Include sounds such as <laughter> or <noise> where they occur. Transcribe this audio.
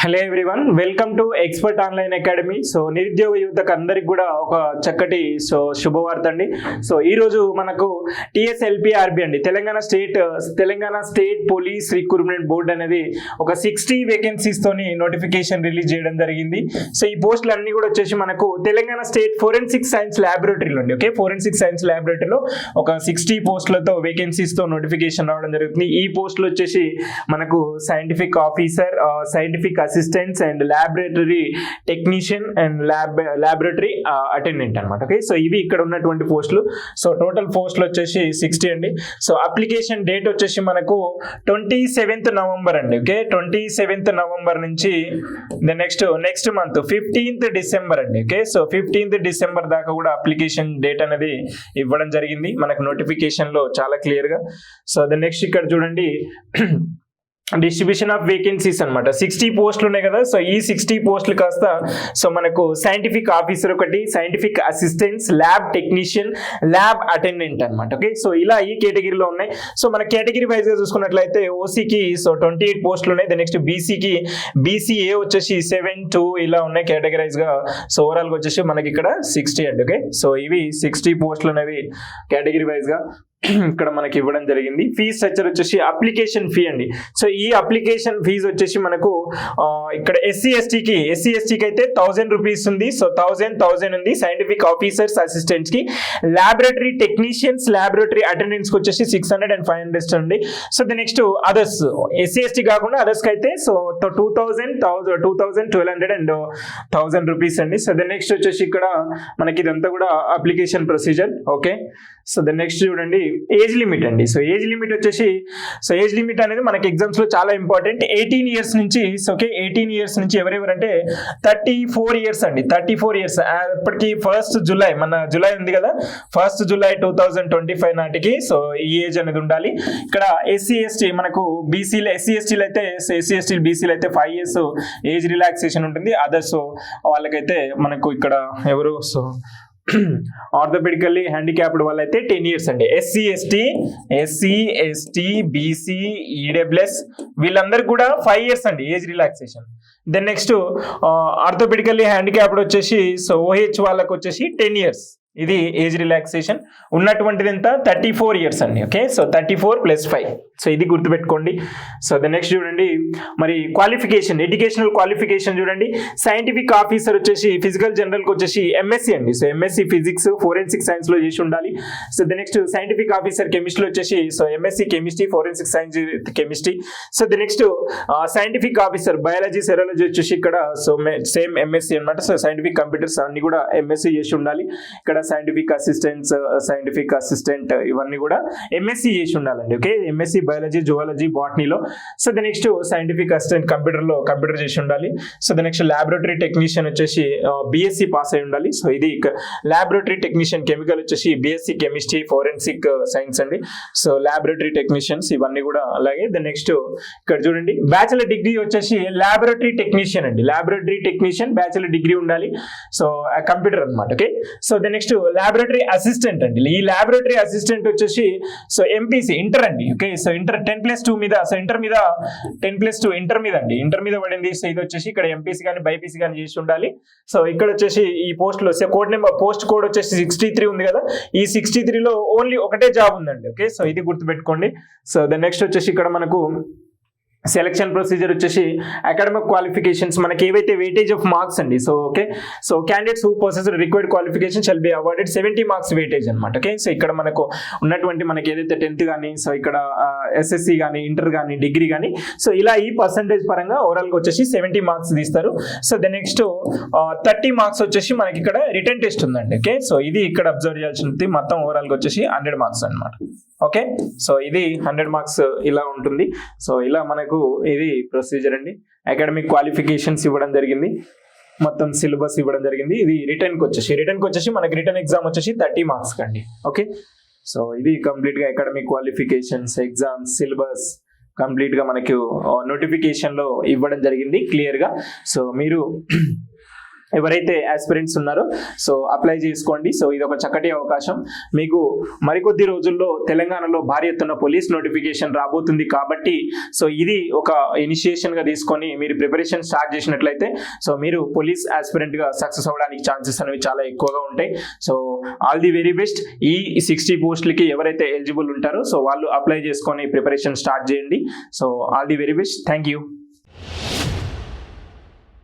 Hello everyone welcome to expert online academy. So నిరుద్యోగ యువతకు అందరికి కూడా ఒక చక్కటి సో శుభవార్త అండి. సో ఈరోజు మనకు టీఎస్ఎల్పిఆర్బి అండి. Telangana state Telangana state police recruitment board అనేది ఒక సిక్స్టీ వేకెన్సీస్తోని నోటిఫికేషన్ రిలీజ్ చేయడం జరిగింది. సో ఈ పోస్టులు అన్నీ కూడా వచ్చేసి మనకు తెలంగాణ స్టేట్ ఫోరెన్సిక్ సైన్స్ ల్యాబొరేటరీలో అండి. ఓకే? ఫోరెన్సిక్ సైన్స్ ల్యాబొరేటరీలో ఒక సిక్స్టీ పోస్టులతో వేకెన్సీస్తో నోటిఫికేషన్ రావడం జరుగుతుంది. ఈ పోస్టులు వచ్చేసి మనకు scientific officer scientific assistants and laboratory technician and lab laboratory attendant అనమాట ఓకే సో ఇవి ఇక్కడ ఉన్నటువంటి పోస్టులు. సో టోటల్ పోస్టులు వచ్చేసి సిక్స్టీ అండి. సో అప్లికేషన్ డేట్ వచ్చేసి మనకు ట్వంటీ సెవెంత్ నవంబర్ అండి. ఓకే ట్వంటీ సెవెంత్ నవంబర్ నుంచి the next next month fifteenth December అండి. ఓకే సో ఫిఫ్టీన్త్ డిసెంబర్ దాకా కూడా అప్లికేషన్ డేట్ అనేది ఇవ్వడం జరిగింది. మనకు నోటిఫికేషన్లో చాలా క్లియర్గా సో ద నెక్స్ట్ ఇక్కడ చూడండి. డిస్ట్రిబ్యూషన్ ఆఫ్ వేకెన్సీస్ అనమాట సిక్స్టీ పోస్టులు ఉన్నాయి కదా సో ఈ సిక్స్టీ పోస్టులు కాస్త సో మనకు సైంటిఫిక్ ఆఫీసర్ ఒకటి scientific assistants lab technician lab attendant అనమాట ఓకే సో ఇలా ఈ కేటగిరీలో ఉన్నాయి. సో మన కేటగిరీ వైజ్గా చూసుకున్నట్లయితే ఓసీకి సో ట్వంటీ ఎయిట్ పోస్టులు ఉన్నాయి. నెక్స్ట్ బీసీకి బీసీఏ వచ్చేసి సెవెన్ టూ ఇలా ఉన్నాయి కేటగిరైజ్గా. సో ఓవరాల్గా వచ్చేసి మనకి ఇక్కడ సిక్స్టీ అండి. ఓకే సో ఇవి సిక్స్టీ పోస్టులు అనేవి కేటగిరీ వైజ్గా ఇక్కడ మనకి ఇవ్వడం జరిగింది. ఫీ స్ట్రక్చర్ వచ్చేసి అప్లికేషన్ ఫీ అండి. సో ఈ అప్లికేషన్ ఫీజు వచ్చేసి మనకు ఇక్కడ ఎస్సీ ఎస్టీకి ఎస్సీ ఎస్టీకి అయితే థౌజండ్ రూపీస్ ఉంది. సో థౌజండ్ థౌజండ్ ఉంది. సైంటిఫిక్ ఆఫీసర్స్ అసిస్టెంట్స్కి. ల్యాబొరేటరీ టెక్నీషియన్స్ ల్యాబొరేటరీ అటెండెన్స్కి వచ్చేసి six hundred and five hundred అండి. So the next others SC ST కాకుండా అదర్స్కి అయితే so two thousand thousand two thousand twelve hundred and thousand rupees అండి. సో ద నెక్స్ట్ వచ్చేసి ఇక్కడ మనకి ఇదంతా కూడా application procedure okay so the next చూడండి ఏజ్ లిమిట్ అండి. సో ఏజ్ లిమిట్ వచ్చేసి సో ఏజ్ లిమిట్ అనేది మనకి ఎగ్జామ్స్లో చాలా ఇంపార్టెంట్ ఎయిటీన్ ఇయర్స్ నుంచి ఓకే ఎయిటీన్ ఇయర్స్ నుంచి ఎవరెవరంటే థర్టీ ఫోర్ ఇయర్స్ అండి. థర్టీ ఫోర్ ఇయర్స్ ఇప్పటికీ ఫస్ట్ జూలై మన జూలై ఉంది కదా? First July two thousand twenty five నాటికి సో ఈ ఏజ్ అనేది ఉండాలి. ఇక్కడ ఎస్సీ ఎస్టీ మనకు బీసీలో ఎస్సీ ఎస్టీలు అయితే ఎస్సీ ఎస్టీ బీసీలు అయితే ఫైవ్ ఇయర్స్ ఏజ్ రిలాక్సేషన్ ఉంటుంది. అదర్స్ వాళ్ళకైతే మనకు ఇక్కడ ఎవరు సో <clears throat> ఆర్థోపెడికల్లీ హ్యాండిక్యాప్డ్ వాళ్ళైతే టెన్ ఇయర్స్ అండి. SC ST SC ST BC EWS వీళ్ళందరికీ కూడా ఫైవ్ ఇయర్స్ అండి age relaxation then next orthopaedically handicapped వచ్చేసి సో ఓహెచ్ వాళ్ళకి వచ్చేసి టెన్ ఇయర్స్ ఇది ఏజ్ రిలాక్సేషన్ ఉన్నటువంటిది ఎంత? థర్టీ ఫోర్ ఇయర్స్ అండి okay so thirty four plus five so ఇది గుర్తుపెట్టుకోండి. సో ద నెక్స్ట్ చూడండి. మరి క్వాలిఫికేషన్ ఎడ్యుకేషనల్ క్వాలిఫికేషన్ చూడండి. సైంటిఫిక్ ఆఫీసర్ వచ్చేసి ఫిజికల్ జనరల్కి వచ్చేసి ఎంఎస్సీ అండి. సో ఎంఎస్సి ఫిజిక్స్ ఫోరెన్సిక్ సైన్స్లో చేసి ఉండాలి. So the next scientific officer కెమిస్ట్రీలో వచ్చేసి so MSc chemistry forensic science chemistry so the next scientific officer biology serology వచ్చేసి ఇక్కడ సో సేమ్ ఎంఎస్సి అనమాట సో సైంటిఫిక్ కంప్యూటర్స్ అన్ని కూడా ఎంఎస్సీ చేసి ఉండాలి. ఇక్కడ సైంటిఫిక్ అసిస్టెంట్స్ సైంటిఫిక్ అసిస్టెంట్ ఇవన్నీ కూడా ఎంఎస్సి చేసి ఉండాలండి. Okay? MSc biology zoology బాటనీలో so the next scientific assistant కంప్యూటర్లో కంప్యూటర్ చేసి ఉండాలి. So the next laboratory technician వచ్చేసి బిఎస్సి పాస్ అయి ఉండాలి. సో ఇది ల్యాబొరేటరీ టెక్నీషియన్ కెమికల్ వచ్చేసి బిఎస్సి కెమిస్ట్రీ ఫోరెన్సిక్ సైన్స్ అండి. సో ల్యాబొరేటరీ టెక్నీషియన్స్ ఇవన్నీ కూడా అలాగే ద నెక్స్ట్ ఇక్కడ చూడండి. బ్యాచిలర్ డిగ్రీ వచ్చేసి ల్యాబొరేటరీ టెక్నీషియన్ అండి. ల్యాబొరేటరీ టెక్నీషియన్ బ్యాచిలర్ డిగ్రీ ఉండాలి. సో కంప్యూటర్ అనమాట okay so the next laboratory assistant అండి. ఈ ల్యాబొరేటరీ అసిస్టెంట్ వచ్చేసి సో ఎంపీసీ ఇంటర్ అండి okay so inter ten plus two మీద సో ఇంటర్ మీద టెన్ ప్లస్ టూ ఇంటర్ మీద అండి. ఇంటర్ మీద పడింది. సో ఇది వచ్చేసి ఇక్కడ ఎంపీసీ కానీ బైపీసీ కానీ చేసి ఉండాలి. సో ఇక్కడ వచ్చేసి ఈ పోస్ట్లో కోడ్ నెంబర్ పోస్ట్ కోడ్ వచ్చేసి సిక్స్టీ త్రీ ఉంది కదా. ఈ సిక్స్టీ త్రీలో ఓన్లీ ఒకటే జాబ్ ఉందండి. ఓకే? సో ఇది గుర్తుపెట్టుకోండి. సో ద నెక్స్ట్ వచ్చేసి ఇక్కడ మనకు సెలక్షన్ ప్రొసీజర్ వచ్చేసి అకాడమిక్ క్వాలిఫికేషన్స్ మనకి ఏవైతే వెయిటేజ్ ఆఫ్ మార్క్స్ అండి so okay so candidates who possess required qualification shall be awarded seventy marks weightage అనమాట ఓకే సో ఇక్కడ మనకు ఉన్నటువంటి మనకి ఏదైతే టెన్త్ కానీ సో ఇక్కడ ఎస్ఎస్సి కానీ ఇంటర్ కానీ డిగ్రీ కానీ సో ఇలా ఈ పర్సంటేజ్ పరంగా ఓవరాల్గా వచ్చేసి సెవెంటీ మార్క్స్ తీస్తారు. So the next thirty marks వచ్చేసి మనకి ఇక్కడ రిటర్న్ టెస్ట్ ఉందండి ఓకే సో ఇది ఇక్కడ అబ్జర్వ్ చేయాల్సింది మొత్తం ఓవరాల్గా వచ్చేసి హండ్రెడ్ మార్క్స్ అనమాట ఓకే? సో ఇది హండ్రెడ్ మార్క్స్ ఇలా ఉంటుంది. సో ఇలా మనకు ఇది ప్రొసీజర్ అండి. అకాడమిక్ క్వాలిఫికేషన్స్ ఇవ్వడం జరిగింది. మొత్తం సిలబస్ ఇవ్వడం జరిగింది. ఇది రిటర్న్కి వచ్చేసి రిటర్న్కి వచ్చేసి మనకి రిటర్న్ ఎగ్జామ్ వచ్చేసి థర్టీ మార్క్స్ కండి ఓకే? సో ఇది కంప్లీట్గా అకాడమిక్ క్వాలిఫికేషన్స్ ఎగ్జామ్స్ సిలబస్ కంప్లీట్గా మనకు uh, నోటిఫికేషన్లో ఇవ్వడం జరిగింది క్లియర్గా సో మీరు ఎవరైతే ఆస్పిరెంట్స్ ఉన్నారో సో అప్లై చేసుకోండి. సో ఇది ఒక చక్కటి అవకాశం. మీకు మరికొద్ది రోజుల్లో తెలంగాణలో భారీ ఎత్తున పోలీస్ నోటిఫికేషన్ రాబోతుంది కాబట్టి సో ఇది ఒక ఇనిషియేషన్గా తీసుకొని మీరు ప్రిపరేషన్ స్టార్ట్ చేసినట్లయితే సో మీరు పోలీస్ ఆస్పిరెంట్గా సక్సెస్ అవ్వడానికి ఛాన్సెస్ అనేవి చాలా ఎక్కువగా ఉంటాయి. So all the very best ఈ సిక్స్టీ పోస్టులకి ఎవరైతే ఎలిజిబుల్ ఉంటారో సో వాళ్ళు అప్లై చేసుకొని ప్రిపరేషన్ స్టార్ట్ చేయండి. So all the very best thank you